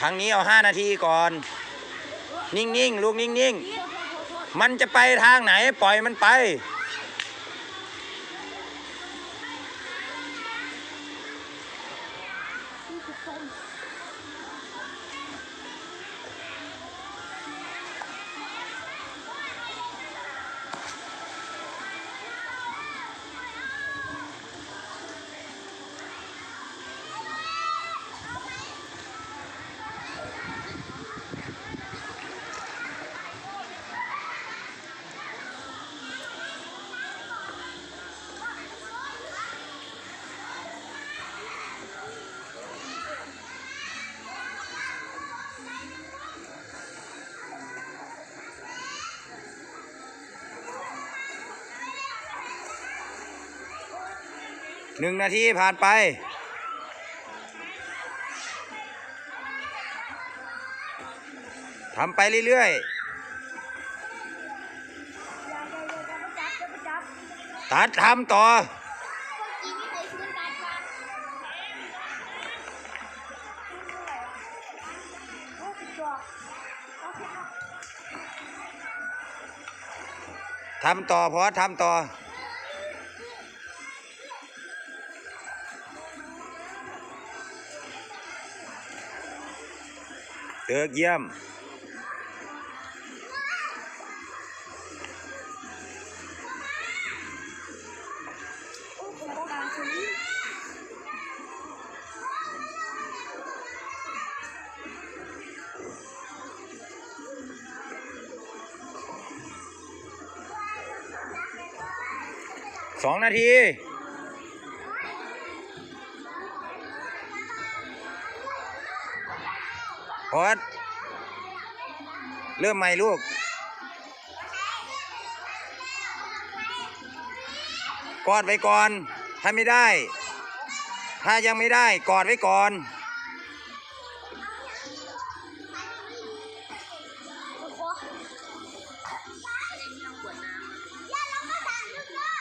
ครั้งนี้เอาห้านาทีก่อน นิ่งๆ ลูกนิ่งๆ มันจะไปทางไหนปล่อยมันไป หนึ่งนาทีผ่านไป ทำไปเรื่อยๆ ตัดทำต่อ ทำต่อพอทำต่อ เตือกเยี่ยม สองนาที พอดเริ่มใหม่ลูก กอดไว้ก่อน ถ้าไม่ได้ ถ้ายังไม่ได้ กอดไว้ก่อน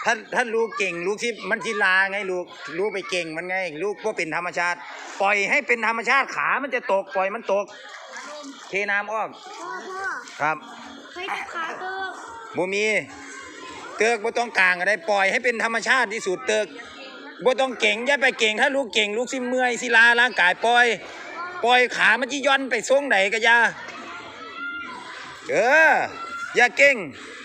ท่านท่านลูกเก่งลูกที่มันทีลาไงลูกลูกไปเก่งมันไง ลูกก็เป็นธรรมชาติ ปล่อยให้เป็นธรรมชาติขามันจะตกปล่อยมันตก เทน้ำอ้อมพ่อพ่อครับให้ลูกค้าเติมบ่มี เตือกบ่ต้องกลางอะไรปล่อยให้เป็นธรรมชาติที่สุดเตือกบ่ต้องเก่งอย่าไปเก่ง ถ้าลูกเก่ง ลูกสิเมื่อยสิลาร่างกายปล่อย ปล่อยขามันจิย่อนไปทรงไหนก็อย่าเอออย่าเก่งพ